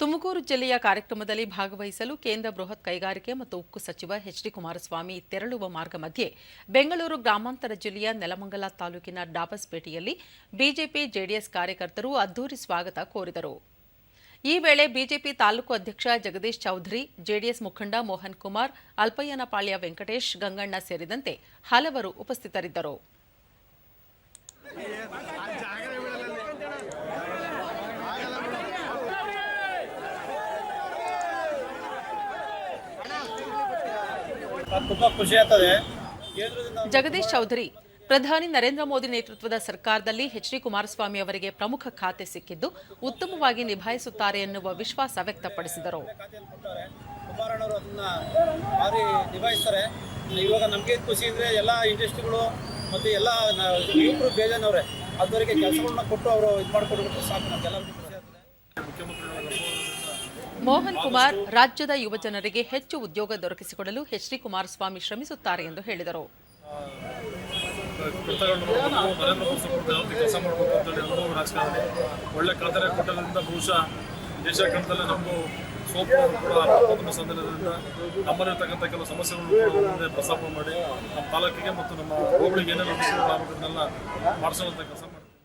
ತುಮಕೂರು ಜಿಲ್ಲೆಯ ಕಾರ್ಯಕ್ರಮದಲ್ಲಿ ಭಾಗವಹಿಸಲು ಕೇಂದ್ರ ಬೃಹತ್ ಕೈಗಾರಿಕೆ ಮತ್ತು ಉಕ್ಕು ಸಚಿವ ಎಚ್ ಡಿ ಕುಮಾರಸ್ವಾಮಿ ತೆರಳುವ ಮಾರ್ಗ ಮಧ್ಯೆ ಬೆಂಗಳೂರು ಗ್ರಾಮಾಂತರ ಜಿಲ್ಲೆಯ ನೆಲಮಂಗಲ ತಾಲೂಕಿನ ಡಾಬಸ್ಪೇಟೆಯಲ್ಲಿ ಬಿಜೆಪಿ ಜೆಡಿಎಸ್ ಕಾರ್ಯಕರ್ತರು ಅದ್ದೂರಿ ಸ್ವಾಗತ ಕೋರಿದರು. ಈ ವೇಳೆ ಬಿಜೆಪಿ ತಾಲೂಕು ಅಧ್ಯಕ್ಷ ಜಗದೀಶ್ ಚೌಧರಿ, ಜೆಡಿಎಸ್ ಮುಖಂಡ ಮೋಹನ್ ಕುಮಾರ್, ಅಲ್ಪಯ್ಯನಪಾಳ್ಯ ವೆಂಕಟೇಶ್, ಗಂಗಣ್ಣ ಸೇರಿದಂತೆ ಹಲವರು ಉಪಸ್ಥಿತರಿದ್ದರು. ತುಂಬಾ ಖುಷಿ ಆಗ್ತದೆ. ಜಗದೀಶ್ ಚೌಧರಿ ಪ್ರಧಾನಿ ನರೇಂದ್ರ ಮೋದಿ ನೇತೃತ್ವದ ಸರ್ಕಾರದಲ್ಲಿ ಎಚ್ ಡಿ ಕುಮಾರಸ್ವಾಮಿ ಅವರಿಗೆ ಪ್ರಮುಖ ಖಾತೆ ಸಿಕ್ಕಿದ್ದು ಉತ್ತಮವಾಗಿ ನಿಭಾಯಿಸುತ್ತಾರೆ ಎನ್ನುವ ವಿಶ್ವಾಸ ವ್ಯಕ್ತಪಡಿಸಿದರು. ನಿಭಾಯಿಸ್ತಾರೆ. ಇವಾಗ ನಮಗೆ ಖುಷಿ ಅಂದ್ರೆ ಎಲ್ಲ ಇಂಡಸ್ಟ್ರಿಗಳು ಮತ್ತೆ ಎಲ್ಲ ಯುವಕರು ಬೇಜಾನವ್ರೆ. ಅದವರಿಗೆ ಕೆಲಸಗಳನ್ನ ಕೊಟ್ಟು ಅವರು ಇದು ಮಾಡಿಕೊಡ್ಬಿಟ್ಟು ಸಾಕು ನಮ್ಗೆಲ್ಲರಿಗೂ ಮೋಹನ್ ಕುಮಾರ್ ರಾಜ್ಯದ ಯುವಜನರಿಗೆ ಹೆಚ್ಚು ಉದ್ಯೋಗ ದೊರಕಿಸಿಕೊಡಲು ಎಚ್ ಡಿ ಕುಮಾರಸ್ವಾಮಿ ಶ್ರಮಿಸುತ್ತಾರೆ ಎಂದು ಹೇಳಿದರು. ಕೆಲಸ ಮಾಡಬೇಕು ಅಂತೇಳಿ ಅನುಭವ ರಾಜಕಾರಣಿ ಒಳ್ಳೆ ಖಾತರಿ ಕೊಟ್ಟದ್ರಿಂದ ಬಹುಶಃ ದೇಶ ಕಣದಲ್ಲೇ ನಮಗೂ ಸೋಪು ಕೂಡ ಪ್ರಥಮ ಸ್ಥಾನದಲ್ಲಿರೋದ್ರಿಂದ ನಮ್ಮಲ್ಲಿರ್ತಕ್ಕಂಥ ಕೆಲವು ಸಮಸ್ಯೆಗಳನ್ನು ಮುಂದೆ ಪ್ರಸ್ತಾಪ ಮಾಡಿ ನಮ್ಮ ತಾಲೂಕಿಗೆ ಮತ್ತು ನಮ್ಮ ಹೋಬಳಿಗೆ ಏನೇನು ಅನುಕೂಲಗಳಾಗಬೇಕು ಅದನ್ನೆಲ್ಲ ಮಾಡಿಸೋಂಥ ಕೆಲಸ